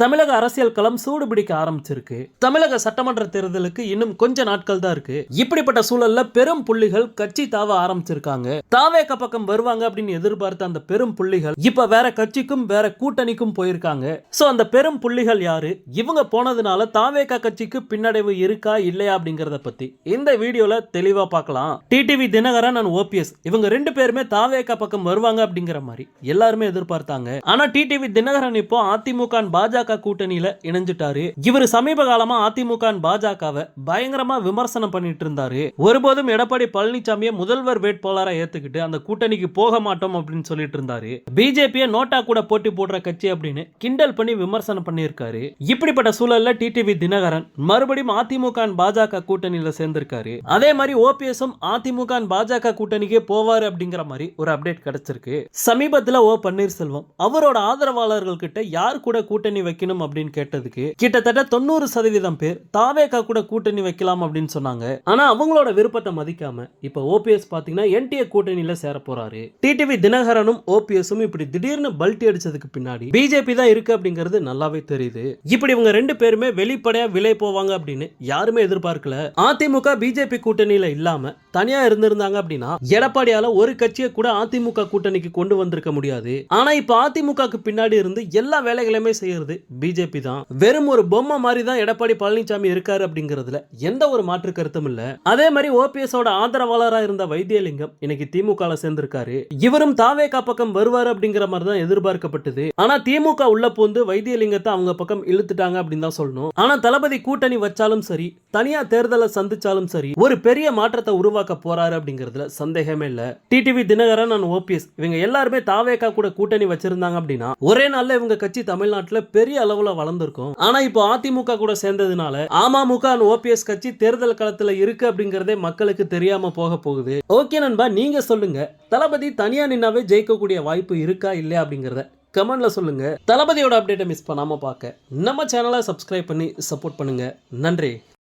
தமிழக அரசியல் களம் சூடு பிடிக்க ஆரம்பிச்சிருக்கு. தமிழக சட்டமன்ற தேர்தலுக்கு இன்னும் கொஞ்ச நாட்கள் தான் இருக்கு. இப்படிப்பட்ட சூழல்ல பெரும் புள்ளிகள் கட்சி தாவ ஆரம்பிச்சிருக்காங்க. தாவேக்க பக்கம் வருவாங்க அப்படின்னு எதிர்பார்த்த அந்த பெரும் புள்ளிகள் இப்ப வேற கட்சிக்கும் வேற கூட்டணிக்கும் போயிருக்காங்க. சோ அந்த பெரும் புள்ளிகள் யாரு? இவங்க போனதுனால தாவேக்க கட்சிக்கு பின்னடைவு இருக்கா இல்லையா அப்படிங்கறத பத்தி இந்த வீடியோல தெளிவா பார்க்கலாம். டிடிவி தினகரன் அண்ட் ஓபிஎஸ் இவங்க ரெண்டு பேருமே தாவேக்க பக்கம் வருவாங்க அப்படிங்கிற மாதிரி எல்லாருமே எதிர்பார்த்தாங்க. ஆனா டிடிவி தினகரன் இப்போ அதிமுக பாஜக பாஜக கூட்டணியில இணைஞ்சிட்டாரு. இவர் சமீப காலமா அதிமுக பாஜகவை பயங்கரமா விமர்சனம் பண்ணிட்டு இருந்தாரு. ஒருபோதும் எடப்பாடி பழனிசாமியை முதல்வர் வேட்பாளரா ஏத்துக்கிட்டு அந்த கூட்டணிக்கு போக மாட்டோம் அப்படின்னு சொல்லிட்டு இருந்தாரு. பிஜேபியை நோட்டா கூட போட்டி போடுற கட்சி அப்படின்னு கிண்டல் பண்ணி விமர்சனம் பண்ணியிருக்காரு. இப்படிப்பட்ட சூழல்ல டிடிவி தினகரன் மறுபடியும் அதிமுக பாஜக கூட்டணியில சேர்ந்திருக்காரு. அதே மாதிரி ஓபிஎஸும் அதிமுக பாஜக கூட்டணிக்கே போவாரு அப்படிங்கிற மாதிரி ஒரு அப்டேட் கிடைச்சிருக்கு. சமீபத்துல ஓ பன்னீர்செல்வம் அவரோட ஆதரவாளர்கள் கிட்ட யார் கூட கூட்டணி வைக்கணும் அப்படின்னு கேட்டதுக்கு கிட்டத்தட்ட தொண்ணூறு சதவீதம் பேர் தாவேகா கூட கூட்டணி வைக்கலாம் அப்படின்னு சொன்னாங்க. ஆனா அவங்களோட விருப்பத்தை மதிக்காம இப்ப ஓபிஎஸ் பாத்தீங்கன்னா என்டிஏ கூட்டணியில சேர போறாரு. டிடிவி தினகரனும் ஓபிஎஸும் இப்படி திடீர்னு பல்ட்டி அடிச்சதுக்கு பின்னாடி பிஜேபி தான் இருக்கு அப்படிங்கிறது நல்லாவே தெரியுது. இப்படி இவங்க ரெண்டு பேருமே வெளிப்படையா விலை போவாங்க அப்படின்னு யாருமே எதிர்பார்க்கல. அதிமுக பிஜேபி கூட்டணியில இல்லாம தனியா இருந்திருந்தாங்க அப்படின்னா எடப்பாடியால ஒரு கட்சியை கூட அதிமுக கூட்டணிக்கு கொண்டு வந்திருக்க முடியாது. ஆனா இப்ப அதிமுக பின்னாடி இருந்து எல்லா வேலைகளையுமே செய்யறது பிஜேபி தான். வெறும் ஒரு பொம்மை மாதிரி தான் எடப்பாடி பழனிசாமி இருக்காரு அப்படிங்கிறதுல எந்த ஒரு மாற்று கருத்தும் இல்ல. அதே மாதிரி ஓபிஎஸ் ஆதரவாளராக இருந்த வைத்தியலிங்கம் இன்னைக்கு திமுக சேர்ந்திருக்காரு. இவரும் தாவேகா பக்கம் வருவார் அப்படிங்கிற மாதிரி தான் எதிர்பார்க்கப்பட்டது. ஆனா திமுக உள்ள பூந்து வைத்தியலிங்கத்தை அவங்க பக்கம் இழுத்துட்டாங்க அப்படின்னு தான் சொல்லணும். ஆனா தளபதி கூட்டணி வச்சாலும் சரி தனியா தேர்தலை சந்திச்சாலும் சரி ஒரு பெரிய மாற்றத்தை உருவாக்க போறாரு அப்படிங்கிறதுல சந்தேகமே இல்ல. டிடிவி தினகரன் அண்ட் ஓபிஎஸ் இவங்க எல்லாருமே தாவேகா கூட கூட்டணி வச்சிருந்தாங்க அப்படின்னா ஒரே நாள்ல இவங்க கட்சி தமிழ்நாட்டுல பெரிய அளவுல வளர்ந்துருக்கும். ஆனா இப்போ அதிமுக கூட சேர்ந்ததுனால அமமுக ஓபிஎஸ் கட்சி தேர்தல் களத்துல இருக்கு அப்படிங்கறதே மக்களுக்கு தெரியாம போக போகுது. ஓகே நண்பா நீங்க சொல்லுங்க. தளபதி தனியா நின்னாவே ஜெயிக்கக்கூடிய வாய்ப்பு இருக்கா இல்லையா அப்படிங்கறத கமெண்ட்ல சொல்லுங்க. தளபதியோட அப்டேட்டை மிஸ் பண்ணாம பார்க்க. நம்ம சேனலை சப்ஸ்கிரைப் பண்ணி சப்போர்ட் பண்ணுங்க. நன்றி.